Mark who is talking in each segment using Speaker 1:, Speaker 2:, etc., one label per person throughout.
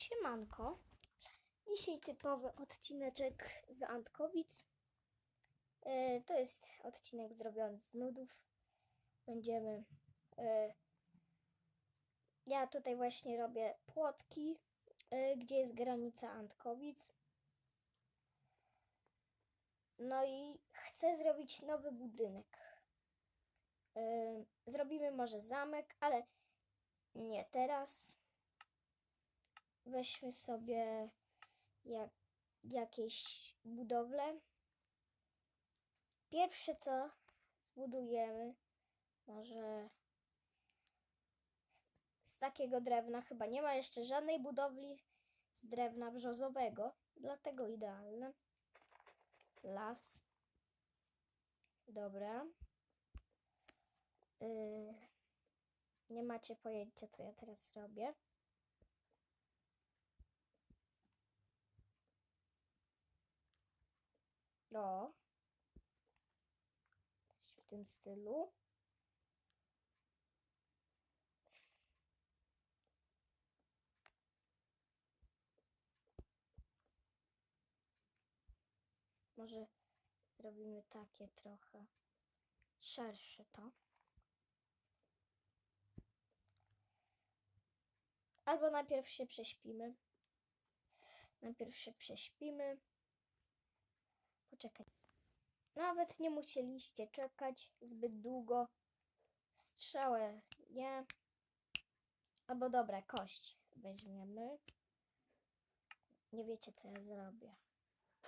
Speaker 1: Siemanko. Dzisiaj typowy odcineczek z Antkowic. E, to jest odcinek zrobiony z nudów. Będziemy. E, ja tutaj właśnie robię płotki, e, gdzie jest granica Antkowic. No i chcę zrobić nowy budynek. Zrobimy może zamek, ale nie teraz weźmy sobie jak, jakieś budowle. Pierwsze co zbudujemy, może z, z takiego drewna, chyba nie ma jeszcze żadnej budowli z drewna brzozowego, dlatego idealne. Las. Dobra. Yy, nie macie pojęcia, co ja teraz robię. No. W tym stylu. Może zrobimy takie trochę szersze to. Albo najpierw się prześpimy. Najpierw się prześpimy. Poczekaj. Nawet nie musieliście czekać zbyt długo. Strzałę nie. Albo dobra, kość weźmiemy. Nie wiecie, co ja zrobię.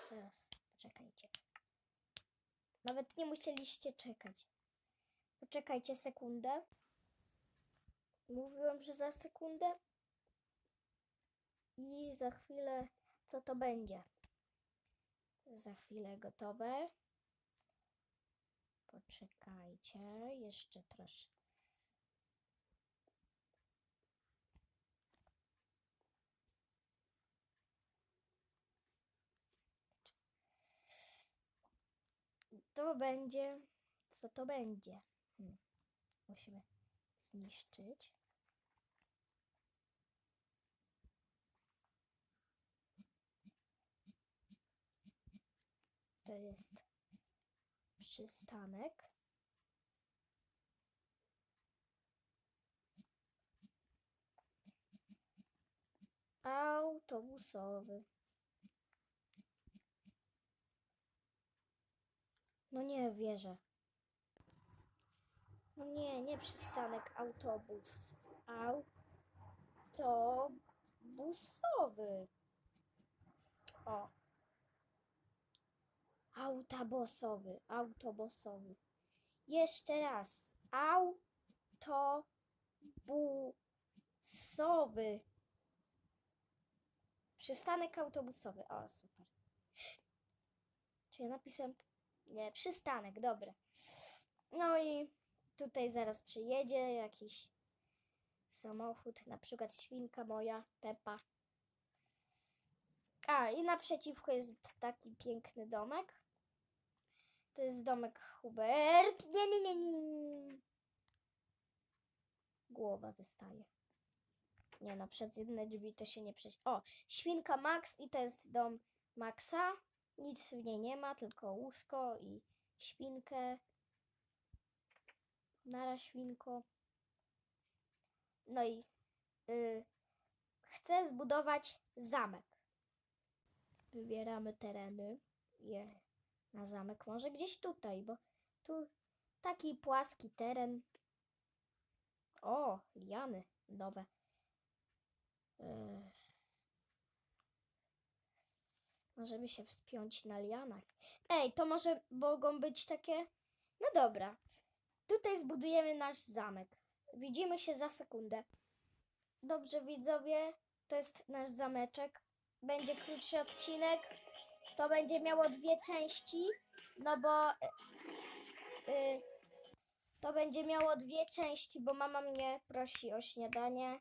Speaker 1: Teraz, poczekajcie. Nawet nie musieliście czekać. Poczekajcie sekundę. Mówiłem, że za sekundę. I za chwilę, co to będzie? Za chwilę gotowe. Poczekajcie, jeszcze troszkę. To będzie. Co to będzie? Hmm. Musimy zniszczyć. To jest przystanek. Autobusowy. No nie wierzę. No nie, nie przystanek, autobus. Autobusowy. O. Autobusowy, autobusowy. Jeszcze raz. Autobusowy. Przystanek autobusowy. O, super. Czy ja napisałem? Nie, przystanek, dobra. No i tutaj zaraz przyjedzie jakiś samochód, na przykład świnka moja, Pepa. A, i naprzeciwko jest taki piękny domek. To jest domek Hubert. Nie, nie, nie, nie. Głowa wystaje. Nie no, przez jedne drzwi to się nie przejść. O, świnka Max i to jest dom Maxa. Nic w niej nie ma, tylko łóżko i świnkę. Nara świnko. No i y, chcę zbudować zamek. Wybieramy tereny. Je na zamek może gdzieś tutaj, bo tu taki płaski teren. O, liany nowe. Yy. Możemy się wspiąć na lianach. Ej, to może mogą być takie. No dobra. Tutaj zbudujemy nasz zamek. Widzimy się za sekundę. Dobrze, widzowie, to jest nasz zameczek. Będzie krótszy odcinek. To będzie miało dwie części, no bo y, y, to będzie miało dwie części, bo mama mnie prosi o śniadanie.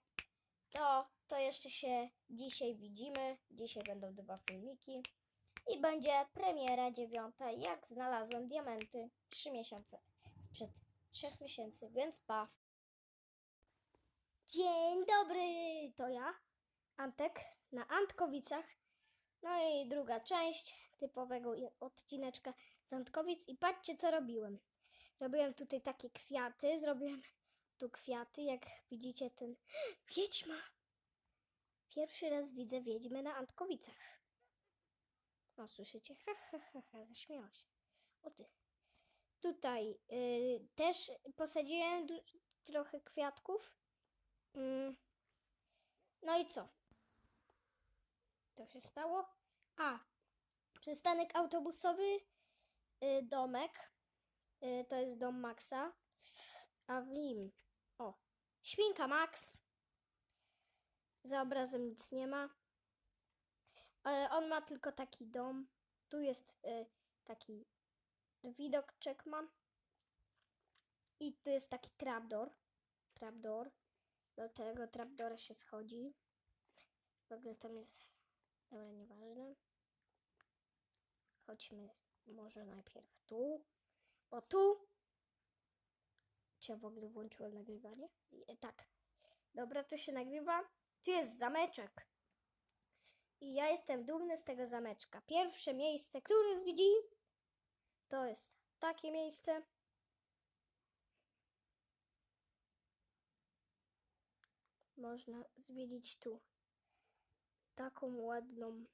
Speaker 1: To, to jeszcze się dzisiaj widzimy. Dzisiaj będą dwa filmiki. I będzie premiera dziewiąta, jak znalazłem diamenty. Trzy miesiące. Sprzed trzech miesięcy, więc pa. Dzień dobry, to ja. Antek na Antkowicach. No i druga część typowego odcineczka z Antkowic. I patrzcie, co robiłem. Robiłem tutaj takie kwiaty, zrobiłem tu kwiaty, jak widzicie ten... Wiedźma! Pierwszy raz widzę wiedźmę na Antkowicach. O, słyszycie? Ha, ha, ha, ha, zaśmiała się. O ty. Tutaj y, też posadziłem trochę kwiatków. Mm. No i co? Co się stało? A, przystanek autobusowy, y, domek. Y, to jest dom Maxa. A w nim, o, świnka Max. Za obrazem nic nie ma. E, on ma tylko taki dom. Tu jest y, taki widoczek ma. I tu jest taki trapdoor. Trapdoor. Do tego trapdora się schodzi. W ogóle tam jest... Dobra, nieważne. Chodźmy może najpierw tu. O tu! Czy ja w ogóle włączyłem nagrywanie? I- Tak. Dobra, to się nagrywa. Tu jest zameczek. I ja jestem dumny z tego zameczka. Pierwsze miejsce, które widzi, to jest takie miejsce. Można zwiedzić tu. Taką ładną.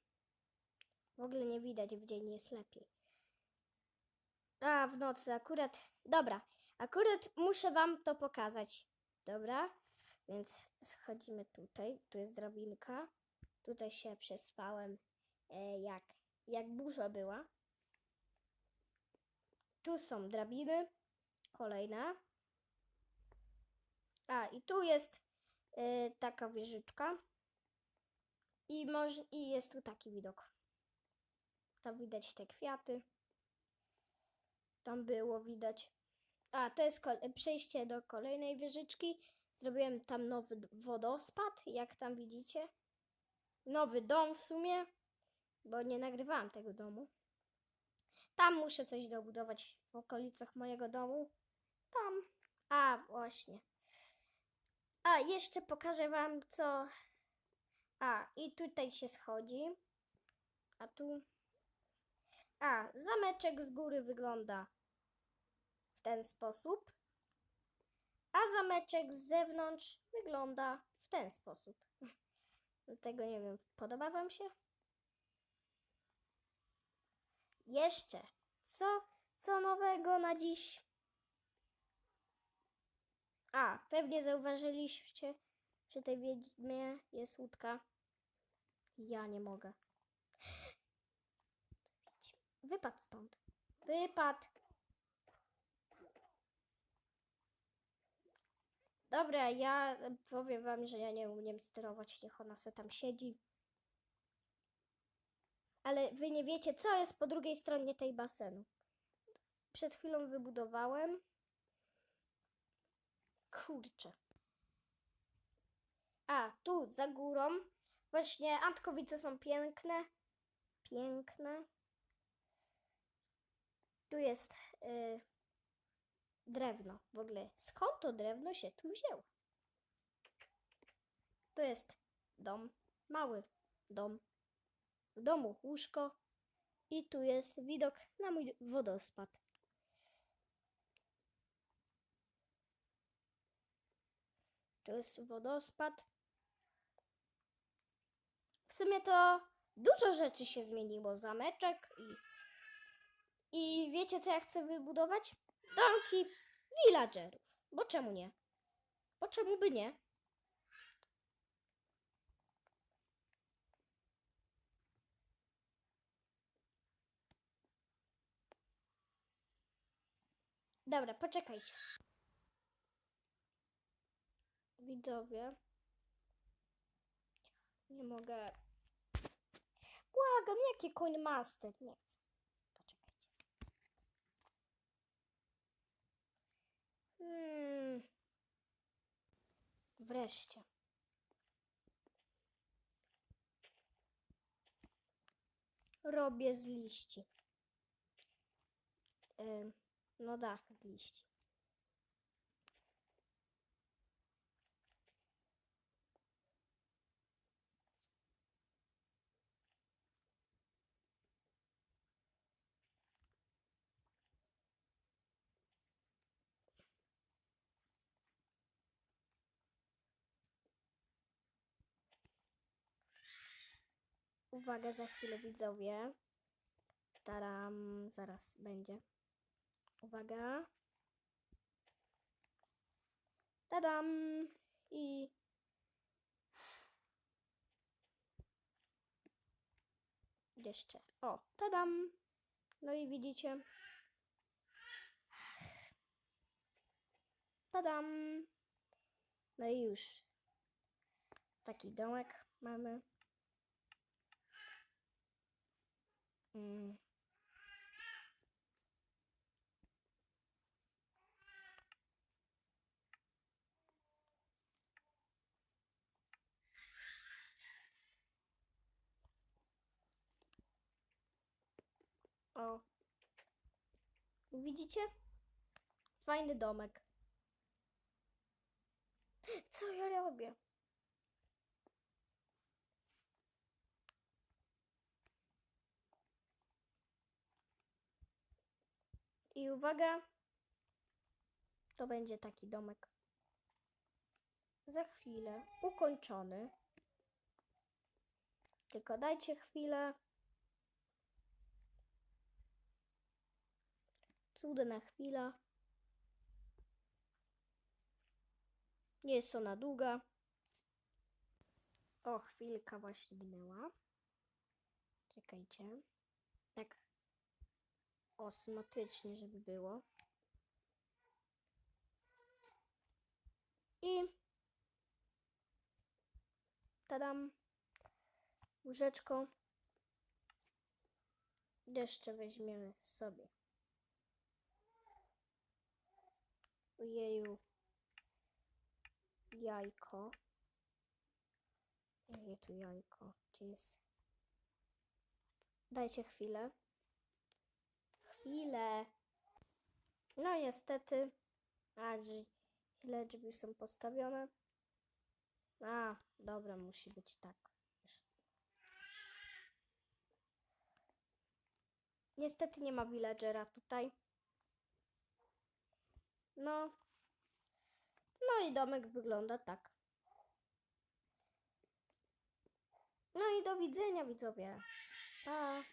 Speaker 1: W ogóle nie widać, w dzień jest lepiej. A, w nocy akurat. Dobra, akurat muszę wam to pokazać. Dobra, więc schodzimy tutaj. Tu jest drabinka. Tutaj się przespałem, e, jak, jak burza była. Tu są drabiny. Kolejna. A, i tu jest e, taka wieżyczka. I, moż, I jest tu taki widok. Tam widać te kwiaty. Tam było widać. A, to jest przejście do kolejnej wieżyczki. Zrobiłem tam nowy wodospad, jak tam widzicie. Nowy dom w sumie, bo nie nagrywałam tego domu. Tam muszę coś dobudować w okolicach mojego domu. Tam. A, właśnie. A, jeszcze pokażę wam co. A, i tutaj się schodzi. A tu. A, zameczek z góry wygląda w ten sposób. A zameczek z zewnątrz wygląda w ten sposób. Tego nie wiem, podoba Wam się? Jeszcze. Co, co nowego na dziś? A, pewnie zauważyliście, że tej wiedźmie jest łódka. Ja nie mogę. Wypad stąd. Wypad. Dobra, ja powiem wam, że ja nie umiem sterować, niech ona se tam siedzi. Ale wy nie wiecie, co jest po drugiej stronie tej basenu. Przed chwilą wybudowałem. Kurczę. A, tu, za górą. Właśnie Antkowice są piękne. Piękne. Tu jest y, drewno. W ogóle skąd to drewno się tu wzięło? To jest dom, mały dom. W domu łóżko i tu jest widok na mój wodospad. Tu jest wodospad. Sumie to dużo rzeczy się zmieniło. Zameczek i, i wiecie co ja chcę wybudować? Domki villagerów. Bo czemu nie? Bo czemu by nie? Dobra, poczekajcie. Widzowie. Nie mogę. Błagam, jakie coin master? Nie chcę. Poczekajcie. Hmm. Wreszcie. Robię z liści. Ym, no dach z liści. Uwaga, za chwilę widzowie. Taram, zaraz będzie. Uwaga. Tadam! I jeszcze. O, tadam! No i widzicie. Tadam! No i już. Taki domek mamy. Mm. O. Widzicie? Fajny domek. Co ja robię? I uwaga, to będzie taki domek. Za chwilę ukończony. Tylko dajcie chwilę. Cudna chwila. Nie jest ona długa. O, chwilka właśnie minęła. Czekajcie. Tak osmotycznie, żeby było. I tadam łyżeczką. Jeszcze weźmiemy sobie. Ojeju. Jajko. Jakie tu jajko? Gdzie jest? Dajcie chwilę. Chwilę. No niestety. A, źle drzwi są postawione. A, dobra, musi być tak. Niestety nie ma villagera tutaj. No. No i domek wygląda tak. No i do widzenia widzowie. Pa.